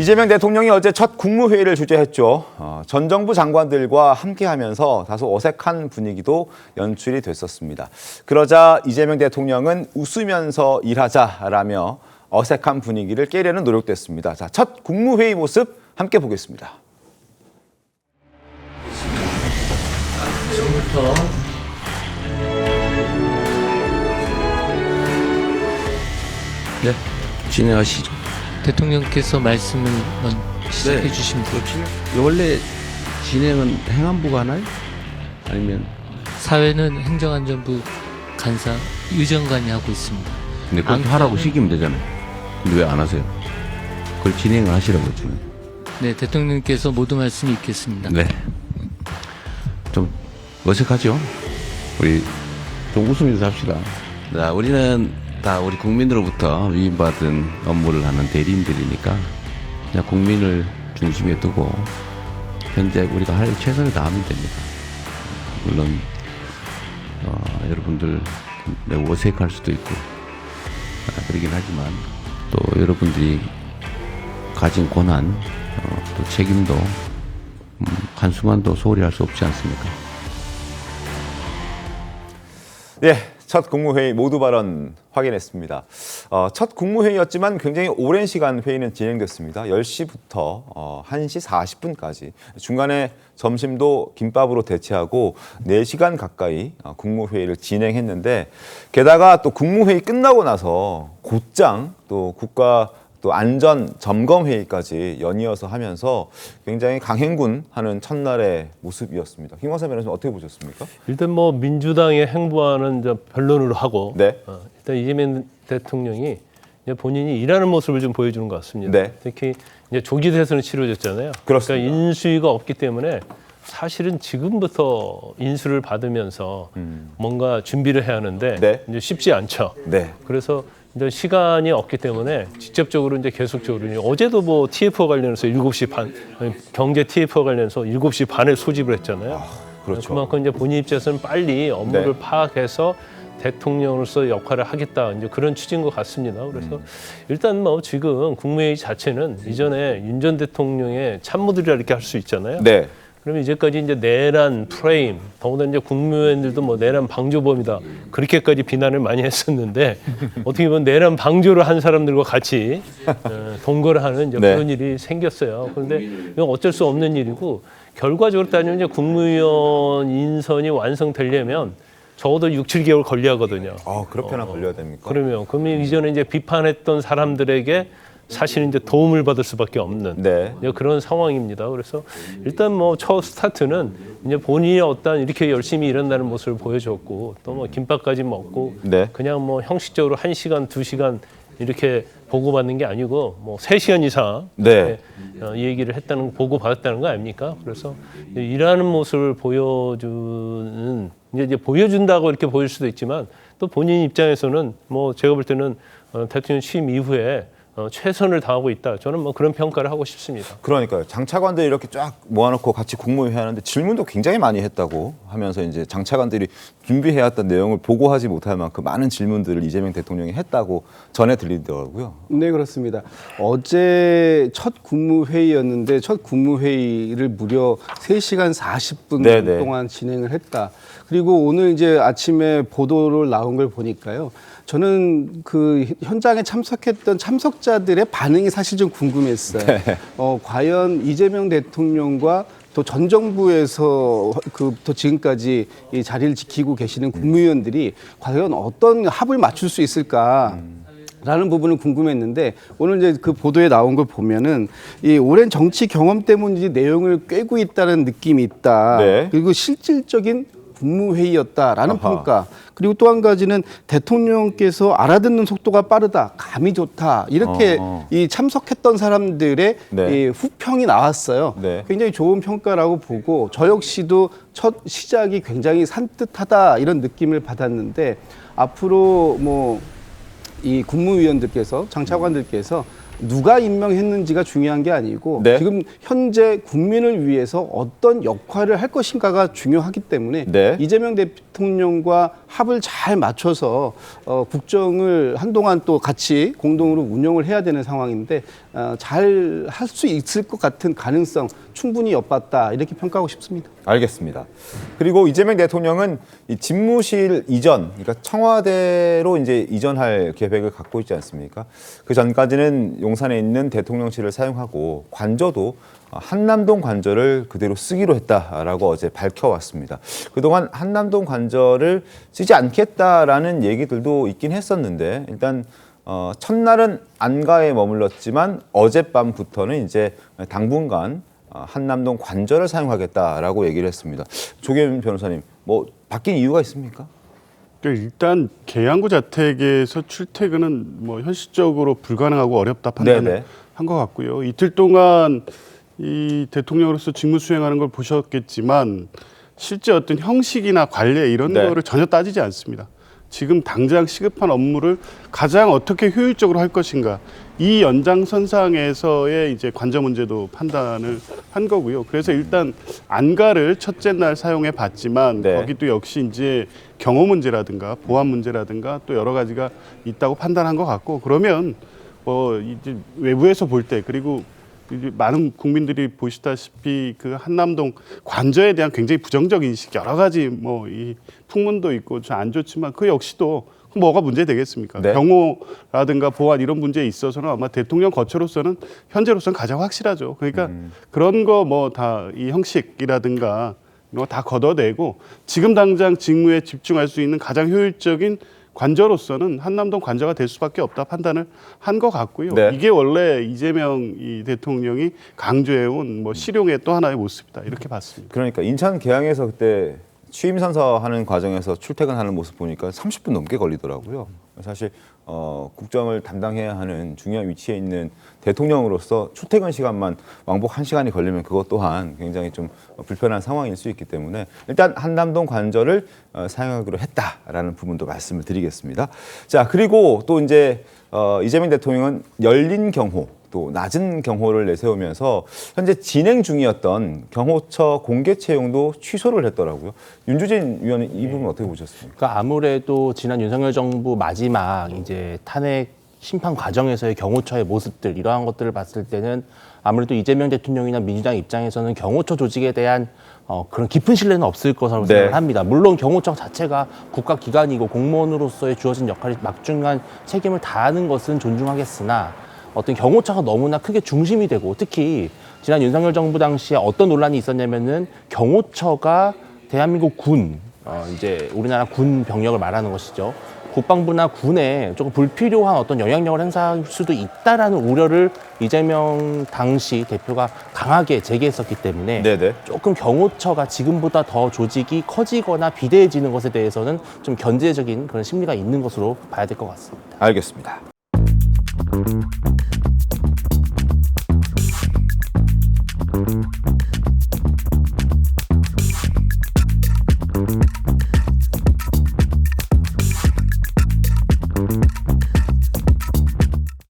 이재명 대통령이 어제 첫 국무회의를 주재했죠. 어, 전 정부 장관들과 함께하면서 다소 어색한 분위기도 연출이 됐었습니다. 그러자 이재명 대통령은 웃으면서 일하자라며 어색한 분위기를 깨려는 노력됐습니다. 자, 첫 국무회의 모습 함께 보겠습니다. 지금부터 네, 진행하시죠. 대통령께서 말씀을 먼저 시작해 네. 주시면 돼요. 원래 진행은 행안부가 하나요? 아니면 사회는 행정안전부 간사 유정관이 하고 있습니다. 근데 그렇게 안 하라고 시키면 되잖아요. 근데 왜 안 하세요? 그걸 진행을 하시라고 했잖아요. 네, 대통령께서 모두 말씀이 있겠습니다. 네. 좀 어색하죠? 우리 좀 웃으면서 합시다. 자, 우리는 다 우리 국민으로부터 위임받은 업무를 하는 대리인들이니까 그냥 국민을 중심에 두고 현재 우리가 할 최선을 다하면 됩니다. 물론 어, 여러분들 매우 어색할 수도 있고 아, 그러긴 하지만 또 여러분들이 가진 고난 어, 또 책임도 음, 한순간도 소홀히 할 수 없지 않습니까? 네, 첫 국무회의 모두 발언 확인했습니다. 어, 첫 국무회의였지만 굉장히 오랜 시간 회의는 진행됐습니다. 10시부터 어, 1시 40분까지. 중간에 점심도 김밥으로 대체하고 4시간 가까이 어, 국무회의를 진행했는데 게다가 또 국무회의 끝나고 나서 곧장 또 국가 또 안전 점검 회의까지 연이어서 하면서 굉장히 강행군 하는 첫날의 모습이었습니다. 김광사 변호사님 어떻게 보셨습니까? 일단 뭐 민주당의 행보와는 이제 변론으로 하고 네. 어, 일단 이재명 대통령이 이제 본인이 일하는 모습을 좀 보여주는 것 같습니다. 네. 특히 이제 조기 대선을 치러졌잖아요. 그렇습니다. 러니까 인수위가 없기 때문에 사실은 지금부터 인수를 받으면서 뭔가 준비를 해야 하는데 음. 네. 이제 쉽지 않죠. 네. 그래서 이제 시간이 없기 때문에 직접적으로 이제 계속적으로 어제도 뭐 TF와 관련해서 7시 반 경제 TF와 관련해서 7시 반에 소집을 했잖아요. 그렇죠. 그만큼 이제 본인 입장에서는 빨리 업무를 네. 파악해서 대통령으로서 역할을 하겠다 이제 그런 취지인 것 같습니다. 그래서 음. 일단 뭐 지금 국무회의 자체는 이전에 윤 전 대통령의 참모들이라 이렇게 할 수 있잖아요. 네. 그러면 이제까지 이제 내란 프레임, 더군다나 이제 국무위원들도 뭐 내란 방조범이다 그렇게까지 비난을 많이 했었는데 어떻게 보면 내란 방조를 한 사람들과 같이 어, 동거를 하는 이제 네. 그런 일이 생겼어요. 그런데 이건 어쩔 수 없는 일이고 결과적으로 따지면 이제 국무위원 인선이 완성되려면 적어도 6, 7개월 걸려 하거든요. 아, 그렇게나 걸려야 됩니까? 그러면 그러면 이전에 이제 비판했던 사람들에게 사실은 이제 도움을 받을 수밖에 없는 네. 이제 그런 상황입니다. 그래서 일단 뭐 첫 스타트는 이제 본인이 어떤 이렇게 열심히 일한다는 모습을 보여줬고 또 뭐 김밥까지 먹고 네. 그냥 뭐 형식적으로 한 시간 두 시간 이렇게 보고받는 게 아니고 뭐 세 시간 이상 네. 이렇게, 어, 이 얘기를 했다는 보고 받았다는 거 아닙니까? 그래서 이제 일하는 모습을 보여주는 이제, 이제 보여준다고 이렇게 보일 수도 있지만 또 본인 입장에서는 뭐 제가 볼 때는 어, 대통령 취임 이후에 어, 최선을 다하고 있다. 저는 뭐 그런 평가를 하고 싶습니다. 그러니까요. 장차관들이 이렇게 쫙 모아놓고 같이 국무회의 하는데 질문도 굉장히 많이 했다고 하면서 이제 장차관들이 준비해왔던 내용을 보고하지 못할 만큼 많은 질문들을 이재명 대통령이 했다고 전해 들리더라고요. 네, 그렇습니다. 어제 첫 국무회의였는데 첫 국무회의를 무려 3시간 40분 네네. 동안 진행을 했다. 그리고 오늘 이제 아침에 보도를 나온 걸 보니까요. 저는 그 현장에 참석했던 참석자들의 반응이 사실 좀 궁금했어요. 어, 과연 이재명 대통령과 또 전 정부에서 그부터 지금까지 이 자리를 지키고 계시는 국무위원들이 과연 어떤 합을 맞출 수 있을까? 라는 부분을 궁금했는데 오늘 이제 그 보도에 나온 걸 보면은 이 오랜 정치 경험 때문인지 내용을 꿰고 있다는 느낌이 있다. 네. 그리고 실질적인 국무회의였다라는 아하. 평가. 그리고 또 한 가지는 대통령께서 알아듣는 속도가 빠르다, 감이 좋다 이렇게 어. 이 참석했던 사람들의 네. 이 후평이 나왔어요. 네. 굉장히 좋은 평가라고 보고 저 역시도 첫 시작이 굉장히 산뜻하다 이런 느낌을 받았는데 앞으로 뭐 이 국무위원들께서 장차관들께서 누가 임명했는지가 중요한 게 아니고 네. 지금 현재 국민을 위해서 어떤 역할을 할 것인가가 중요하기 때문에 네. 이재명 대, 대통령과 합을 잘 맞춰서 어, 국정을 한동안 또 같이 공동으로 운영을 해야 되는 상황인데 어, 잘 할 수 있을 것 같은 가능성 충분히 엿봤다 이렇게 평가하고 싶습니다. 알겠습니다. 그리고 이재명 대통령은 이 집무실 이전, 그러니까 청와대로 이제 이전할 계획을 갖고 있지 않습니까? 그 전까지는 용산에 있는 대통령실을 사용하고 관저도 한남동 관저를 그대로 쓰기로 했다라고 어제 밝혀왔습니다. 그동안 한남동 관저를 쓰지 않겠다라는 얘기들도 있긴 했었는데 일단 어, 첫날은 안가에 머물렀지만 어젯밤부터는 이제 당분간 어, 한남동 관저를 사용하겠다라고 얘기를 했습니다. 조계민 변호사님, 뭐 바뀐 이유가 있습니까? 그러니까 일단 계양구 자택에서 출퇴근은 뭐 현실적으로 불가능하고 어렵다 네네. 판단을 한것 같고요. 이틀 동안 이 대통령으로서 직무 수행하는 걸 보셨겠지만 실제 어떤 형식이나 관례 이런 네. 거를 전혀 따지지 않습니다. 지금 당장 시급한 업무를 가장 어떻게 효율적으로 할 것인가 이 연장선상에서의 이제 관저 문제도 판단을 한 거고요. 그래서 일단 안가를 첫째 날 사용해 봤지만 네. 거기도 역시 이제 경호 문제라든가 보안 문제라든가 또 여러 가지가 있다고 판단한 것 같고 그러면 뭐 이제 외부에서 볼 때 그리고 많은 국민들이 보시다시피 그 한남동 관저에 대한 굉장히 부정적 인식 여러 가지 뭐 이 풍문도 있고 좀안 좋지만 그 역시도 뭐가 문제 되겠습니까? 네. 경호라든가 보안 이런 문제에 있어서는 아마 대통령 거처로서는 현재로서는 가장 확실하죠. 그러니까 그런 거 뭐 다 이 형식이라든가 이런 거다 걷어내고 지금 당장 직무에 집중할 수 있는 가장 효율적인 관저로서는 한남동 관저가 될 수밖에 없다 판단을 한 것 같고요. 네. 이게 원래 이재명 이 대통령이 강조해온 뭐 실용의 또 하나의 모습이다 이렇게 봤습니다. 그러니까 인천 계양에서 그때 취임 선서하는 과정에서 출퇴근하는 모습 보니까 30분 넘게 걸리더라고요. 사실 어, 국정을 담당해야 하는 중요한 위치에 있는 대통령으로서 출퇴근 시간만 왕복 1시간이 걸리면 그것 또한 굉장히 좀 불편한 상황일 수 있기 때문에 일단 한남동 관저를 어, 사용하기로 했다라는 부분도 말씀을 드리겠습니다. 자, 그리고 또 이제 어, 이재명 대통령은 열린 경호 또 낮은 경호를 내세우면서 현재 진행 중이었던 경호처 공개 채용도 취소를 했더라고요. 윤주진 위원은 이 부분 어떻게 보셨습니까? 그러니까 아무래도 지난 윤석열 정부 마지막 이제 탄핵 심판 과정에서의 경호처의 모습들 이러한 것들을 봤을 때는 아무래도 이재명 대통령이나 민주당 입장에서는 경호처 조직에 대한 어, 그런 깊은 신뢰는 없을 것으로 네. 생각을 합니다. 물론 경호처 자체가 국가 기관이고 공무원으로서의 주어진 역할이 막중한 책임을 다하는 것은 존중하겠으나 어떤 경호처가 너무나 크게 중심이 되고 특히 지난 윤석열 정부 당시에 어떤 논란이 있었냐면은 경호처가 대한민국 군, 어, 이제 우리나라 군 병력을 말하는 것이죠. 국방부나 군에 조금 불필요한 어떤 영향력을 행사할 수도 있다라는 우려를 이재명 당시 대표가 강하게 제기했었기 때문에 네네. 조금 경호처가 지금보다 더 조직이 커지거나 비대해지는 것에 대해서는 좀 견제적인 그런 심리가 있는 것으로 봐야 될 것 같습니다. 알겠습니다.